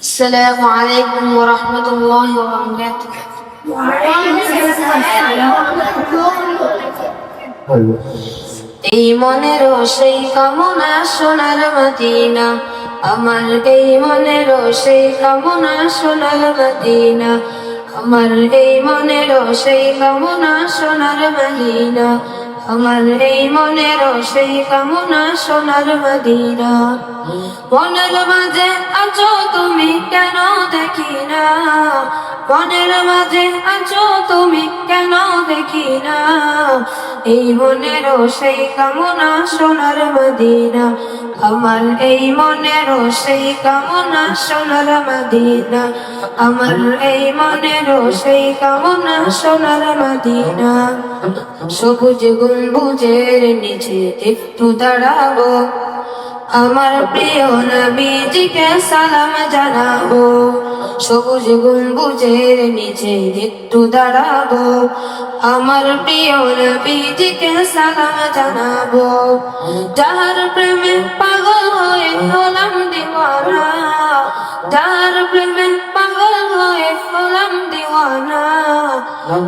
السلام عليكم ورحمة الله وبركاته এই মনের সেই কামনা সোনার মদিনা আমার এই মনের সেই কামনা সোনার মদিনা আমার এই মনের সেই কামনা সোনার মদিনা আমার এই মনের সেই কামনা সোনার মদিনা। মনের মাঝে আছো তুমি কেন? দেখি না মনের মাঝে আছো তুমি, কেন দেখি না এই মনের সেই কামনা সোনার মদিনা। আমার এই মনের সেই কামনা সোনার মদিনা। আমার এই মনের সেই কামনা সোনার মদিনা। সবুজ গম্বুজের নিচে একটু দাঁড়াবো। আমার প্রিয় নবীজিকে সালাম জানাব। সবুজ গম্বুজের নিচে একটু দাঁড়াবো। আমার প্রিয় নবীজিকে সালাম জানাব। যার প্রেমে পাগল হয়ে হলাম দিওয়ানা। যার প্রেমে পাগল হয়ে হলাম দিওয়ানা।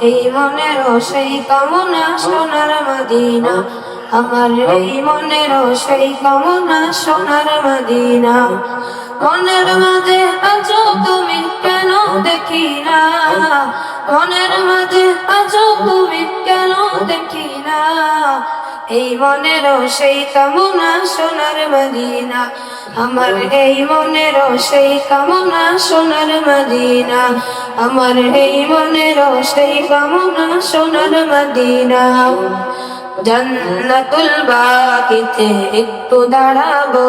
এই মনের সেই কামনা সোনার মদিনা। আমার এই মনের সেই কামনা সোনার মদিনা। মনের মাঝে আছো তুমি কেন দেখি না মনের মাঝে আছো তুমি কেন দেখি না এই মনের সেই কামনা সোনার মদিনা আমার এই মনের সেই কামনা সোনার মদিনা আমার এই মনের সেই কামনা সোনার মদিনা জান্নাতুল বাকিতে একটু দাঁড়াবো।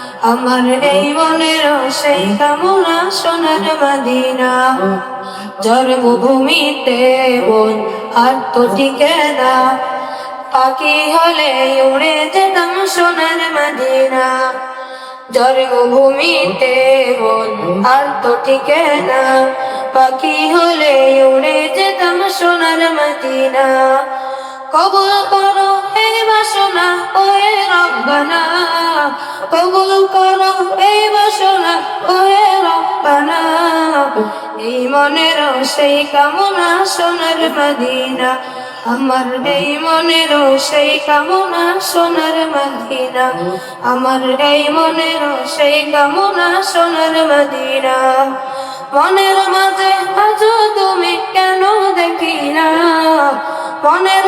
আমার এই মনের সেই কামনা সোনার মদিনা। জন্মভূমিতে বোন আর তো টিকে না। পাখি হলে উড়ে যেতাম সোনার মদিনা। জন্মভূমিতে বোন আর তো টিকে না। পাখি হলে উড়ে যেতাম সোনার মাদিনা। কবুল করো এই বাসনা কবুল এই বাসনা এই মনের সেই কামনা সোনার মদিনা, আমার এই মনের সেই কামনা সোনার মদিনা, আমার এই মনের সেই কামনা সোনার মদিনা। মনের মাঝে আছো তুমি কেন দেখি না মনের